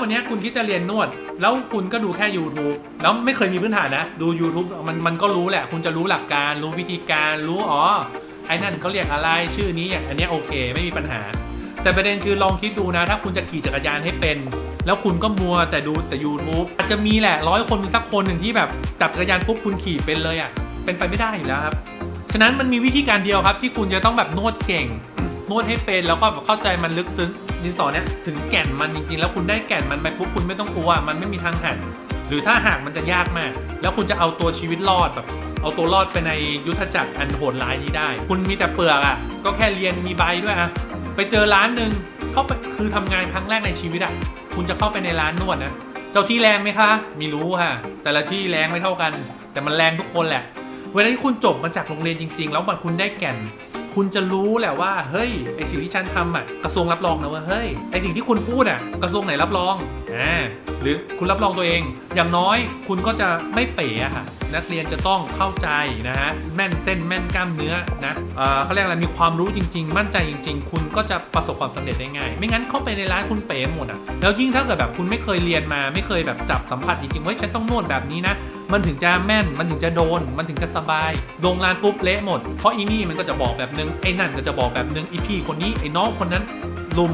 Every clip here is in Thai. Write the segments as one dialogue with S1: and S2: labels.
S1: วันนี้คุณคิดจะเรียนนวด แล้วคุณก็ดูแค่ YouTube แล้วไม่เคยมีพื้นฐานนะ ดู YouTube มันมันก็รู้แหละ คุณจะรู้หลักการ รู้วิธีการ รู้อ๋อ ไอ้นั่นเขาเรียกอะไร ชื่อนี้อย่างอันนี้โอเค ไม่มีปัญหา แต่ประเด็นคือลองคิดดูนะ ถ้าคุณจะขี่จักรยานให้เป็น แล้วคุณก็มัวแต่ดูแต่ YouTube อาจจะมีแหละร้อยคนมีสักคนหนึ่งที่แบบจับจักรยานปุ๊บคุณขี่เป็นเลยอะ เป็นไปไม่ได้อยู่แล้วครับ ฉะนั้นมันมีวิธีการเดียวครับที่คุณจะต้องแบบนวดเก่ง นวดให้เป็นแล้วก็เข้าใจมันลึกซึ้ง ดินสอเนี้ยถึงแก่นมันจริงๆ แล้วคุณได้แก่นมันไปปุ๊บคุณไม่ต้องกลัวมันไม่มีทางหักหรือถ้าหักมันจะยากมาก แล้วคุณจะเอาตัวชีวิตรอดแบบ เอาตัวรอดไปในยุทธจักรอันโหดร้ายนี้ได้ คุณมีแต่เปลือกอะ ก็แค่เรียนมีใบด้วยอะไปเจอร้านหนึ่งเข้าไปคือทำงานครั้งแรกในชีวิตอะคุณจะเข้าไปในร้านนวดนะเจ้าที่แรงไหมคะ มีรู้ค่ะ แต่ละที่แรงไม่เท่ากัน แต่มันแรงทุกคนแหละ เวลาที่คุณจบมาจากโรงเรียนจริง ๆ แล้วมันคุณได้แก่น คุณจะรู้แหละว่าเฮ้ยไอสิ่งที่ฉันทำอะกระทรวงรับรองนะว่าเฮ้ยไอสิ่งที่คุณพูดอะกระทรวงไหนรับรองอ่า รือคุณรับรองตัวเอง อย่างน้อยคุณก็จะไม่เป๋ะค่ะ นักเรียนจะต้องเข้าใจนะฮะแม่นเส้นแม่นกล้ามเนื้อนะเอเขาเรียกอะไรมีความรู้จริง ๆ มั่นใจจริง ๆ คุณก็จะประสบความสำเร็จได้ง่าย ไม่งั้นเข้าไปในร้านคุณเป๋หมดอะแล้วยิ่งถ้าเกิดแบบคุณไม่เคยเรียนมา ไม่เคยแบบจับสัมผัสจริงๆว่าฉันต้องนวดแบบนี้นะมันถึงจะแม่น มันถึงจะโดน มันถึงจะสบาย ลงร้านปุ๊บเละหมด เพราะอีนี่มันก็จะบอกแบบนึง ไอ้นั่นก็จะบอกแบบนึงไอ้พี่คนนี้ ไอ้น้องคนนั้น ลุม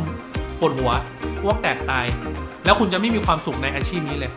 S1: ปวดหัว อ้วกแตกตาย แล้วคุณจะไม่มีความสุขในอาชีพนี้เลย